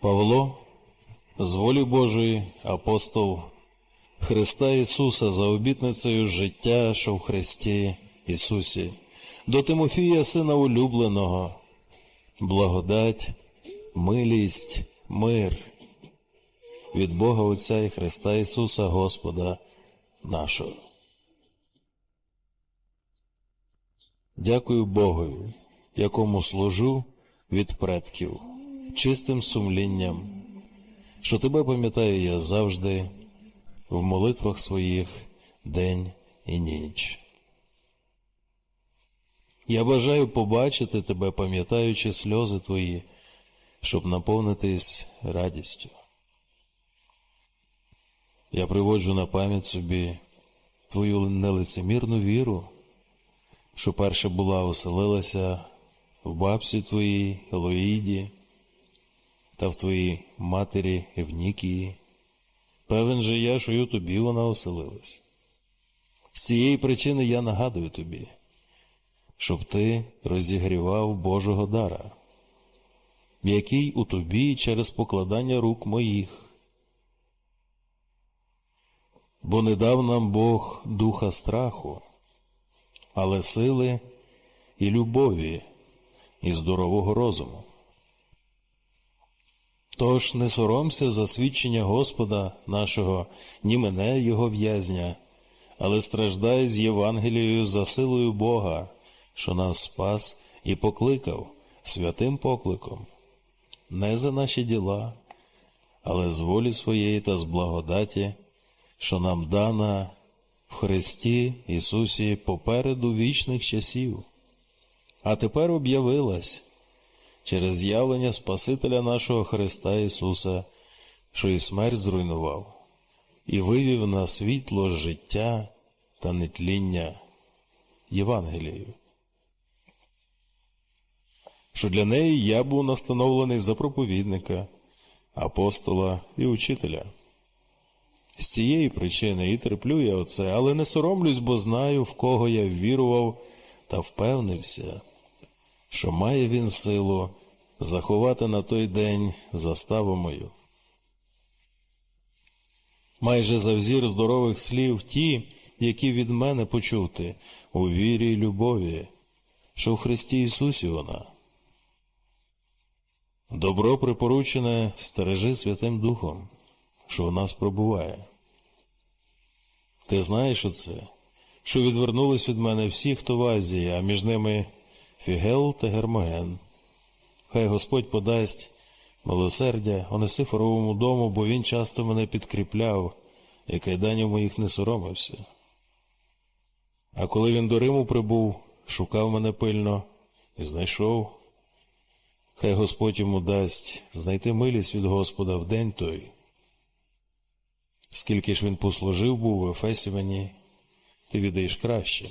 Павло, з волі Божої, апостол Христа Ісуса за обітницею життя, що в Христі Ісусі, до Тимофія, сина улюбленого, благодать, милість, мир від Бога Отця і Христа Ісуса Господа нашого. Дякую Богові, якому служу від предків, чистим сумлінням, що тебе пам'ятаю я завжди в молитвах своїх день і ніч. Я бажаю побачити тебе, пам'ятаючи сльози твої, щоб наповнитись радістю. Я приводжу на пам'ять собі твою нелицемірну віру, що перша була оселилася в бабці твоїй Елоїді та в твоїй матері Евнікії. Певен же я, що й у тобі вона оселилась. З цієї причини я нагадую тобі, щоб ти розігрівав Божого дара, який у тобі через покладання рук моїх. Бо не дав нам Бог духа страху, але сили і любові, і здорового розуму. Тож не соромся за свідчення Господа нашого, ні мене, Його в'язня, але страждай з Євангелією за силою Бога, що нас спас і покликав святим покликом, не за наші діла, але з волі своєї та з благодаті, що нам дана в Христі Ісусі попереду вічних часів, а тепер об'явилась через з'явлення Спасителя нашого Христа Ісуса, що і смерть зруйнував, і вивів на світло життя та нетління Євангелією. Що для неї я був настановлений за проповідника, апостола і учителя. З цієї причини і терплю я оце, але не соромлюсь, бо знаю, в кого я ввірував та впевнився, що має він силу заховати на той день заставу мою. Майже за взір здорових слів ті, які від мене почути у вірі й любові, що в Христі Ісусі вона. Добро припоручене стережи Святим Духом, що в нас пробуває. Ти знаєш оце, що відвернулись від мене всі, хто в Азії, а між ними Фігел та Гермоген. Хай Господь подасть милосердя Онесифоровому дому, бо він часто мене підкріпляв, і кайданів моїх не соромився. А коли він до Риму прибув, шукав мене пильно і знайшов. Хай Господь йому дасть знайти милість від Господа в день той. Скільки ж він послужив був в Ефесі мені, ти віддаєш краще.